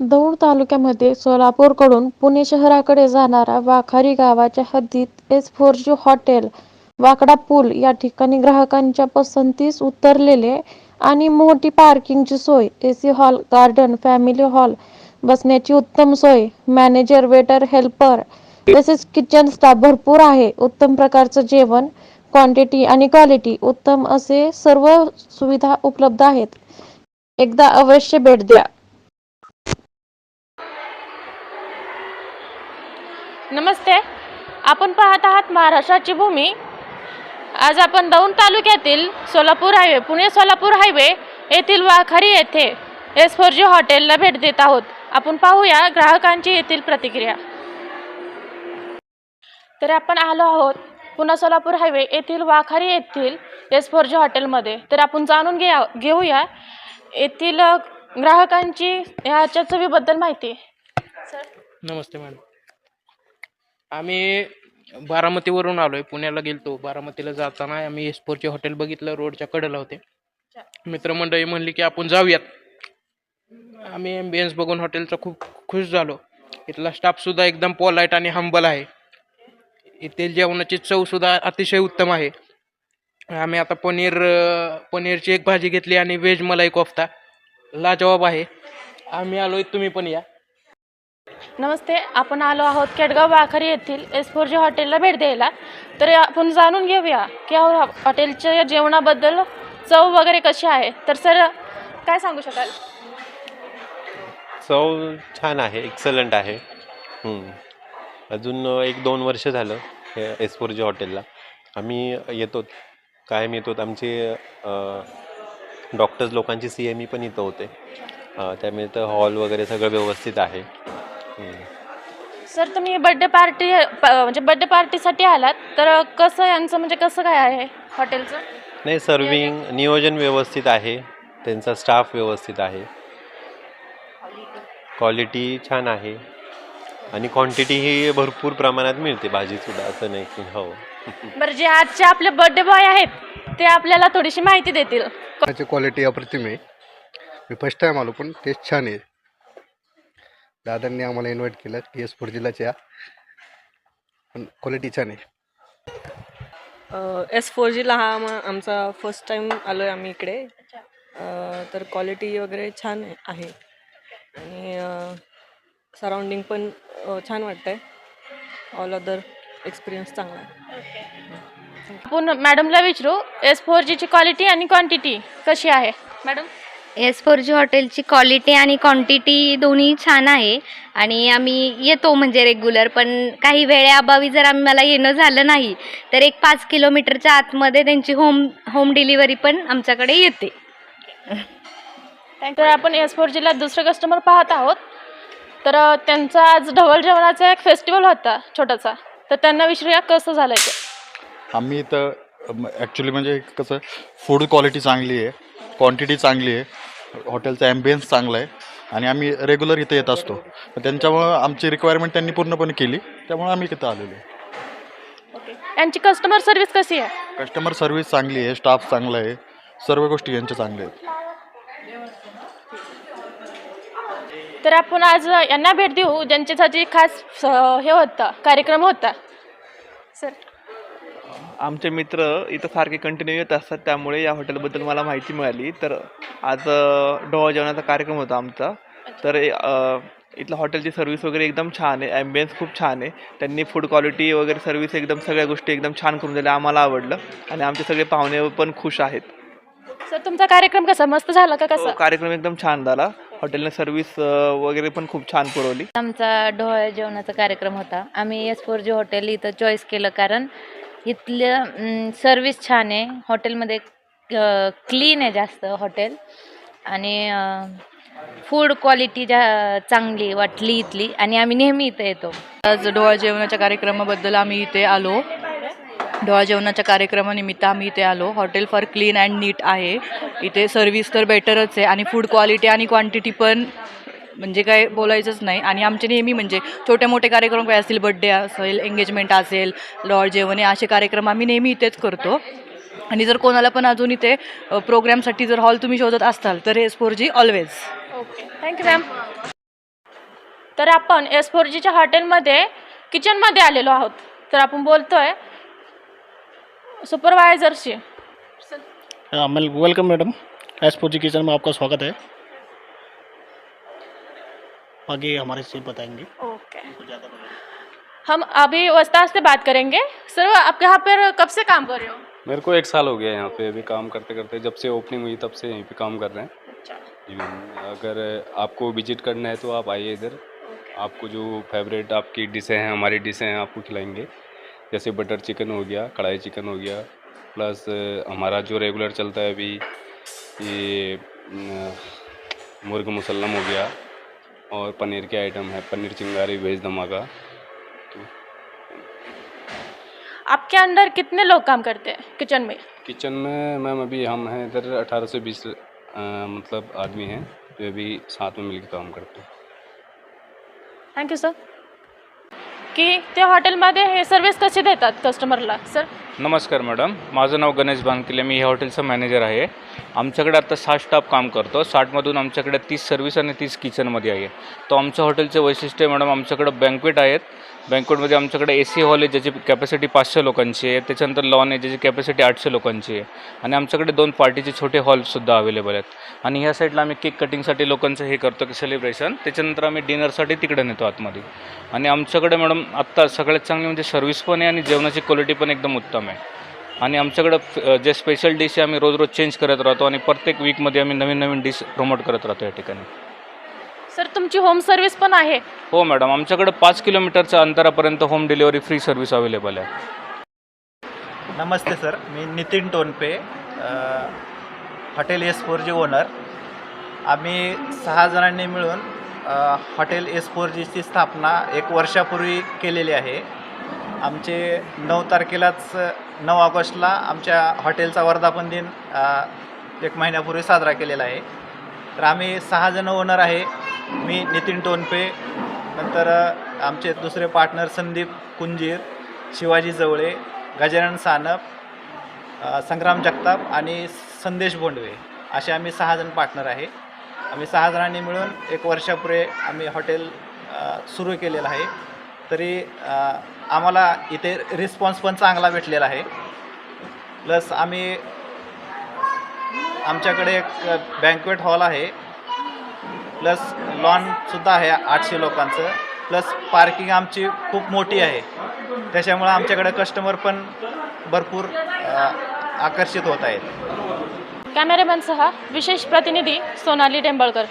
दौंड तालुक्यामध्ये सोलापूरकडून पुणे शहराकडे जाणारा वाखारी गावाच्या हद्दीत S four G hotel Wakda Pul या ठिकाणी ग्राहकांच्या पसंतीस उतरलेले आणि मोठी पार्किंगची सोय A C hall garden family hall बसण्याची उत्तम सोय मॅनेजर वेटर हेल्पर तसेच किचन स्टाफ भरपूर आहे. उत्तम प्रकारचं जेवण क्वांटिटी आणि क्वालिटी उत्तम असे सर्व सुविधा उपलब्ध आहेत. एकदा अवश्य भेट द्या. नमस्ते. आपण पाहत आहात महाराष्ट्राची भूमी. आज आपण दौंड तालुक्यातील सोलापूर हायवे पुणे सोलापूर हायवे येथील वाखारी येथे एस फोर जी हॉटेलला भेट देत आहोत. आपण पाहूया ग्राहकांची येथील प्रतिक्रिया. तर आपण आलो आहोत पुणे सोलापूर हायवे येथील वाखारी येथील एस फोर जी हॉटेलमध्ये. तर आपण जाणून घ्या घेऊया येथील ग्राहकांची ह्याच्या चवीबद्दल माहिती. सर नमस्ते मॅडम. आम्ही बारामतीवरून आलो आहे पुण्याला गेलतो. बारामतीला जाताना आम्ही एसपोरचे हॉटेल बघितलं. रोडच्या कडेला होते. मित्रमंडळी म्हणली की आपण जाऊयात. आम्ही एम्बियन्स बघून हॉटेलचा खूप खुश झालो. इथला स्टाफसुद्धा एकदम पॉलाईट आणि हंबल आहे. येथील जेवणाची चवसुद्धा अतिशय उत्तम आहे. आम्ही आता पनीर पनीरची एक भाजी घेतली आणि व्हेज मलाई कोफ्ता. लाजवाब आहे. आम्ही आलोय तुम्ही पण या. नमस्ते आपण आलो आहोत केडगाव वाखरी येथील एस फोर जी हॉटेलला भेट द्यायला. तर आपण जाणून घेऊया की या हॉटेलच्या जेवणाबद्दल चव वगैरे कशी आहे? तर सर काय सांगू शकाल? चव छान आहे एक्सलंट आहे. अजून एक दोन वर्ष झालं हे एस फोर जी हॉटेलला. आम्ही येतो कायम येतो. आमचे डॉक्टर्स लोकांची सी एम ई पण इथं होते. त्यामुळे तर हॉल वगैरे सगळं व्यवस्थित आहे. सर तुम्ही बड्डे पार्टी म्हणजे बड्डे पार्टीसाठी आलात तर कसं यांचं म्हणजे कसं काय आहे हॉटेलचं? नाही सर्विंग नियोजन व्यवस्थित आहे. त्यांचा स्टाफ व्यवस्थित आहे. क्वालिटी छान आहे. आणि क्वांटिटी ही भरपूर प्रमाणात मिळते भाजीसुद्धा असं नाही की हो. बरं जे आजचे आपले बर्थडे बॉय आहेत ते आपल्याला थोडीशी माहिती देतील. त्याची क्वालिटी अप्रतिम आहे. मी फर्स्ट टाईम आलो पण टेस्ट छान आहे. दादांनी आम्हाला इन्व्हाइट केलं. की एस फोर जिल्ह्याच्या पण क्वालिटी छान आहे. एस फोर जीला हा आम- आमचा फर्स्ट टाईम आलो आहे आम्ही इकडे. अ, तर क्वालिटी वगैरे छान आहे. आणि सराउंडिंग पण छान वाटतं आहे ऑल अदर एक्सपिरियन्स चांगला आहे. आपण मॅडमला विचारू एस फोर जीची क्वालिटी आणि क्वांटिटी कशी आहे? मॅडम एस फोर जी हॉटेलची क्वालिटी आणि क्वांटिटी दोन्ही छान आहे. आणि आम्ही येतो म्हणजे रेग्युलर पण काही वेळेअभावी जर आम्हाला येणं झालं नाही तर एक पाच किलोमीटरच्या आतमध्ये त्यांची होम होम डिलिव्हरी पण आमच्याकडे येते. तर आपण एस फोर जीला दुसरं कस्टमर पाहत आहोत. तर त्यांचा आज ढवळ जेवणाचा एक फेस्टिवल होता छोटासा. तर त्यांना विचारूया कसं झालं ते. आम्ही इथं ॲक्च्युली म्हणजे कसं फूड क्वालिटी चांगली आहे क्वांटिटी चांगली आहे. हॉटेलचा ॲम्बियन्स चांगला आहे. आणि आम्ही रेग्युलर इथं येत असतो. तर त्यांच्यामुळं आमची रिक्वायरमेंट त्यांनी पूर्णपणे केली. त्यामुळे आम्ही इथं आलेलो आहे. यांची कस्टमर सर्व्हिस कशी आहे? कस्टमर सर्व्हिस चांगली आहे. स्टाफ चांगला आहे. सर्व गोष्टी यांच्या चांगल्या आहेत. तर आपण आज यांना भेट देऊ. ज्यांच्यासाठी खास अ, हे होता कार्यक्रम होता. सर आमचे मित्र इथं सारखे कंटिन्यू येत असतात त्यामुळे या हॉटेलबद्दल मला माहिती मिळाली. तर आज डोहा जेवणाचा कार्यक्रम होता आमचा. तर इथलं हॉटेलची सर्व्हिस वगैरे एकदम छान आहे ॲम्बियन्स खूप छान आहे. त्यांनी फूड क्वालिटी वगैरे सर्व्हिस एकदम सगळ्या गोष्टी एकदम छान करून दिल्या आम्हाला आवडलं. आणि आमचे सगळे पाहुणे पण खुश आहेत. सर तुमचा कार्यक्रम कसा? मस्त झाला का कसा? कार्यक्रम एकदम छान झाला. हॉटेलने सर्व्हिस वगैरे पण खूप छान पुरवली. आमचा ढोळ जेवणाचा कार्यक्रम होता. आम्ही एस फोर जी हॉटेल इथं चॉईस केलं कारण इथलं सर्विस छान आहे. हॉटेलमध्ये क्लीन आहे जास्त हॉटेल आणि फूड क्वालिटी जा चांगली वाटली इथली. आणि आम्ही नेहमी इथे येतो. आज डोळा जेवणाच्या कार्यक्रमाबद्दल आम्ही इथे आलो. डोळा जेवणाच्या कार्यक्रमानिमित्त आम्ही इथे आलो. हॉटेल फार क्लीन अँड नीट आहे. इथे सर्व्हिस तर बेटरच आहे. आणि फूड क्वालिटी आणि क्वांटिटी पण म्हणजे काय बोलायचंच नाही. आणि आमचे नेहमी म्हणजे छोटे मोठे कार्यक्रम काय असतील बड्डे असेल एंगेजमेंट असेल डॉळ जेवण असे कार्यक्रम आम्ही नेहमी इथेच करतो. आणि जर कोणाला पण अजून इथे प्रोग्रामसाठी जर हॉल तुम्ही शोधत असाल तर S four G always okay thank you ma'am तर आपण एस फोर जीच्या हॉटेलमध्ये किचनमध्ये आलेलो आहोत. तर आपण बोलतोय सुपरवायझरशी वेलकम मैडम एसपोजी किचन में आपका स्वागत है आगे हमारे से बताएँगे। ओके हम अभी वस्ताद से बात करेंगे। सर आप यहाँ पर कब से काम कर रहे हो? मेरे को एक साल हो गया यहाँ पे अभी काम करते करते। जब से ओपनिंग हुई तब से यहीं पे काम कर रहे हैं। अच्छा। अगर आपको विज़िट करना है तो आप आइए इधर। आपको जो फेवरेट आपकी डिशें हैं हमारी डिशें हैं आपको खिलाएँगे। जैसे बटर चिकन हो गया कढ़ाई चिकन हो गया प्लस हमारा जो रेगुलर चलता है अभी ये मुर्ग मुसलम हो गया। और पनीर के आइटम है पनीर चिंगारी वेज धमाका। आपके अंदर कितने लोग काम करते हैं किचन में? किचन में मैम अभी हम हैं इधर अठारह से बीस मतलब आदमी हैं जो अभी साथ में मिलकर काम करते हैं। थँक्यू सर की त्या हॉटेलमध्ये हे सर्विस कशी देतात कस्टमरला सर नमस्कार मॅडम. माझं नाव गणेश बांधकिले मी ह्या हॉटेलचा मॅनेजर आहे. आमच्याकडे आता साठ स्टाफ काम करतो. साठमधून आमच्याकडे तीस सर्व्हिस आणि तीस किचनमध्ये आहे. तो आमच्या हॉटेलचं वैशिष्ट्य आहे मॅडम आमच्याकडं बँक्वेट आहेत. बँक्वेटमध्ये आमच्याकडे ए सी हॉल आहे ज्याची कॅपॅसिटी पाचशे लोकांची आहे. त्याच्यानंतर लॉन आहे ज्याची कॅपॅसिटी आठशे लोकांची आहे. आणि आमच्याकडे दोन पार्टीचे छोटे हॉलसुद्धा अवेलेबल आहेत. आणि ह्या साईडला आम्ही केक कटिंगसाठी लोकांचं हे करतो की सेलिब्रेशन त्याच्यानंतर आम्ही डिनरसाठी तिकडे नेतो आतमध्ये. आणि आमच्याकडे मॅडम आत्ता सगळ्यात चांगली म्हणजे सर्व्हिस पण आहे आणि जेवणाची क्वालिटी पण एकदम उत्तम आहे. आणि आमच्याकडं फ- जे स्पेशल डिश आहे आम्ही रोज रोज चेंज करत राहतो आणि प्रत्येक वीकमध्ये आम्ही नवीन नवीन डिश प्रमोट करत राहतो या ठिकाणी. सर तुमची होम सर्विस पण आहे? हो मॅडम आमच्याकडे पाच किलोमीटरच्या अंतरापर्यंत home delivery free service available आहे. नमस्ते सर मी नितीन टोनपे अ, hotel S four G owner आम्ही सहा जणांनी मिळून अ, हॉटेल एस फोर जीची स्थापना एक वर्षापूर्वी केलेली आहे. आमचे नऊ तारखेलाच नऊ ऑगस्टला आमच्या हॉटेलचा वर्धापन दिन एक महिन्यापूर्वी साजरा केलेला आहे. तर आम्ही सहा जण ओनर आहे. मी नितीन टोनपे नंतर आमचे दुसरे पार्टनर संदीप कुंजीर शिवाजी जवळे गजानन सानप संग्राम जगताप आणि संदेश बोंडवे. असे आम्ही सहा जण पार्टनर आहे. आम्ही सहा जणांनी मिळून एक वर्षापूर्वी आम्ही हॉटेल सुरू केलेलं आहे. तरी आम्हाला इथे रिस्पॉन्स पण चांगला भेटलेला आहे. प्लस आम्ही आमच्याकडे एक बँकवेट हॉल आहे. प्लस लॉनसुद्धा आहे आठशे लोकांचं. प्लस पार्किंग आमची खूप मोठी आहे. त्याच्यामुळं आमच्याकडे कस्टमर पण भरपूर आकर्षित होत आहेत. कॅमेरामॅनसह विशेष प्रतिनिधी सोनाली टेंबळकर